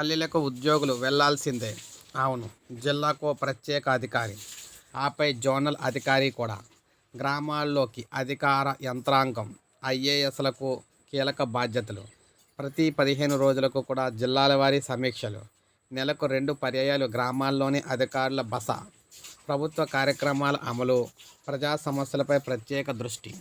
పల్లెలకు ఉద్యోగులు వెళ్ళాల్సిందే. అవును జిల్లాకు ప్రత్యేక అధికారి. ఆపై జోనల్ అధికారి కూడా. గ్రామాల్లోకి అధికార యంత్రాంగం ఐఏఎస్లకు కీలక బాధ్యతలు. ప్రతి పదిహేను రోజులకు కూడా జిల్లాల వారీ సమీక్షలు. నెలకు రెండు పర్యాయాలు గ్రామాల్లోని అధికారుల బస. ప్రభుత్వ కార్యక్రమాల అమలు ప్రజా సమస్యలపై ప్రత్యేక దృష్టి.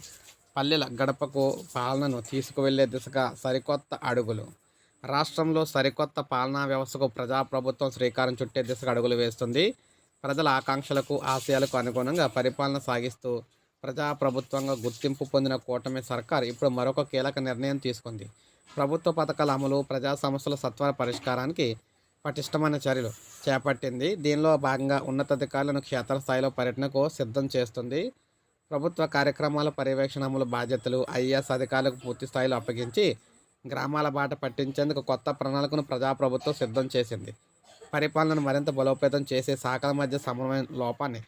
పల్లెల గడపకు పాలనను తీసుకువెళ్ళే దిశగా సరికొత్త అడుగులు. రాష్ట్రంలో సరికొత్త పాలనా వ్యవస్థకు ప్రజాప్రభుత్వం శ్రీకారం చుట్టే దిశగా అడుగులు వేస్తుంది. ప్రజల ఆకాంక్షలకు ఆశయాలకు అనుగుణంగా పరిపాలన సాగిస్తూ ప్రజాప్రభుత్వంగా గుర్తింపు పొందిన కూటమి సర్కార్ ఇప్పుడు మరొక కీలక నిర్ణయం తీసుకుంది. ప్రభుత్వ పథకాల అమలు ప్రజా సమస్యల సత్వర పరిష్కారానికి పటిష్టమైన చర్యలు చేపట్టింది. దీనిలో భాగంగా ఉన్నతాధికారులను క్షేత్రస్థాయిలో పర్యటనకు సిద్ధం చేస్తుంది. ప్రభుత్వ కార్యక్రమాల పర్యవేక్షణ అమలు బాధ్యతలు ఐఏఎస్ అధికారులకు పూర్తి స్థాయిలో అప్పగించి గ్రామాల బాట పట్టించేందుకు కొత్త ప్రణాళికను ప్రజాప్రభుత్వం సిద్ధం చేసింది. పరిపాలనను మరింత బలోపేతం చేసే శాఖల మధ్య సమన్వయం లోపాన్ని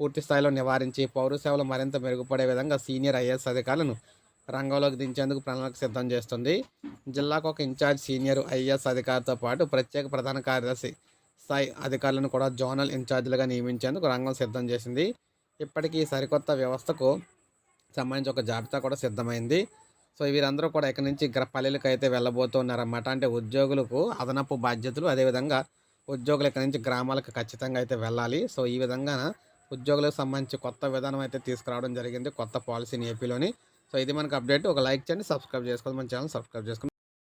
పూర్తి స్థాయిలో నివారించి పౌర సేవలు మరింత మెరుగుపడే విధంగా సీనియర్ ఐఏఎస్ అధికారులను రంగంలోకి దించేందుకు ప్రణాళిక సిద్ధం చేస్తుంది. జిల్లాకు ఒక ఇన్ఛార్జ్ సీనియర్ ఐఏఎస్ అధికారితో పాటు ప్రత్యేక ప్రధాన కార్యదర్శి స్థాయి అధికారులను కూడా జోనల్ ఇన్ఛార్జీలుగా నియమించేందుకు రంగం సిద్ధం చేసింది. ఇప్పటికీ సరికొత్త వ్యవస్థకు సంబంధించి ఒక జాబితా కూడా సిద్ధమైంది. సో వీరందరూ కూడా ఇక్కడి నుంచి గ్ర పల్లెలకు అయితే వెళ్ళబోతున్నారన్నమాట. అంటే ఉద్యోగులకు అదనపు బాధ్యతలు అదేవిధంగా ఉద్యోగులు ఇక్కడి నుంచి గ్రామాలకు ఖచ్చితంగా అయితే వెళ్ళాలి. సో ఈ విధంగా ఉద్యోగులకు సంబంధించి కొత్త విధానం అయితే తీసుకురావడం జరిగింది కొత్త పాలసీని ఏపీలోని. సో ఇది మనకు అప్డేట్. ఒక లైక్ చేయండి సబ్స్క్రైబ్ చేసుకోండి మన ఛానల్ సబ్స్క్రైబ్ చేసుకోండి.